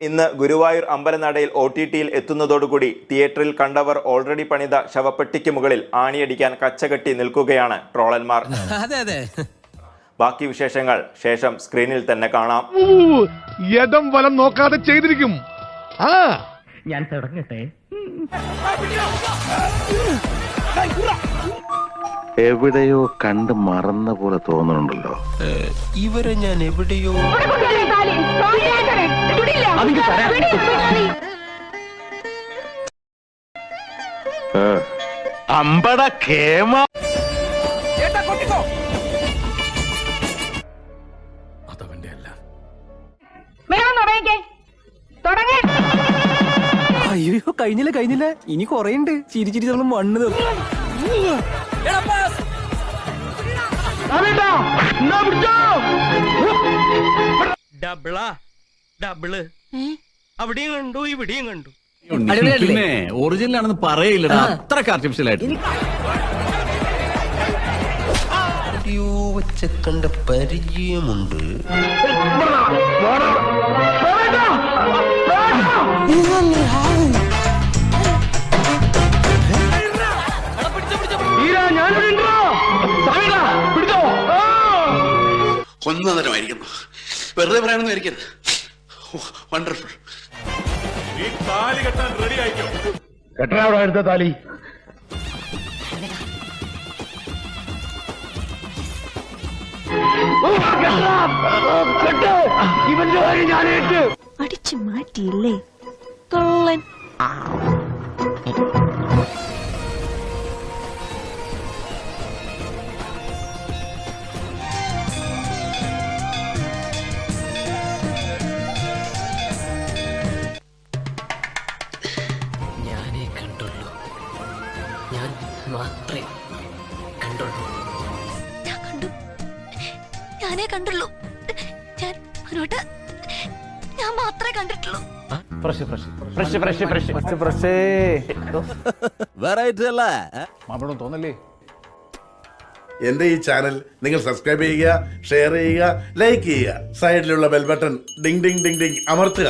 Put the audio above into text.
ഇന്ന് Guruvayur അമ്പലനടയിൽ O T ടിയിൽ എത്തുന്നതോടുകൂടി തിയേറ്ററിൽ കണ്ടവർ ഓൾറെഡി പണിത ശവപ്പെട്ടിക്ക് മുകളിൽ ആണിയടിക്കാൻ കച്ചകെട്ടി നിൽക്കുകയാണ് ട്രോളന്മാർ. അതെ അതെ. ബാക്കി വിശേഷങ്ങൾ ശേഷം സ്ക്രീനിൽ തന്നെ കാണാം. യഥം വലം നോക്കാതെ ചെയ്തിരിക്കും. ആ. ഞാൻ തുടങ്ങട്ടെ. എവിടെയോ കണ്ട് മറന്ന പോലെ തോന്നുന്നുണ്ടല്ലോ. ഇവരെ ഞാൻ എവിടെയോ അമ്പട കേമ അയ്യോ കഴിഞ്ഞില്ല കഴിഞ്ഞില്ല? ഇനി കൊറേ ഉണ്ട്. ചിരി ചിരി നമ്മൾ മണ്ണ് തപ്പും. ഡബിളാ ഡബിൾ. അവിടെയും കണ്ടു ഇവിടെയും കണ്ടു. പിന്നെ ഒറിജിനൽ ആണെന്ന് പറയില്ലടാ അത്ര ആർട്ടിഫിഷ്യൽ ആയിട്ട്. വെച്ച കണ്ട പരിചയമുണ്ട്. ഒന്നതരമായിരിക്കുന്നു വെറുതെ പറയാനൊന്നും ആയിരിക്കരുത്. വണ്ടർഫുൾ കെട്ടാൻ അവിടെ എടുത്ത താലി. ഇവന്റെ കാര്യം ഞാൻ ഏറ്റു അടിച്ചു മാറ്റിയില്ലേ? കള്ളൻ. ഞാൻ മാത്രമേ കണ്ടുള്ളൂ. ഞാൻ കണ്ടു. ഞാനേ കണ്ടുള്ളൂ. ഞാൻ മനോട്ട ഞാൻ മാത്രമേ കണ്ടിട്ടുള്ളൂ. തോന്നല്ലേ? എന്റെ ഈ ചാനൽ നിങ്ങൾ സബ്സ്ക്രൈബ് ചെയ്യുക ഷെയർ ചെയ്യുക ലൈക്ക് ചെയ്യുക. സൈഡിലുള്ള bell button Ding Ding Ding Ding അമർത്തുക.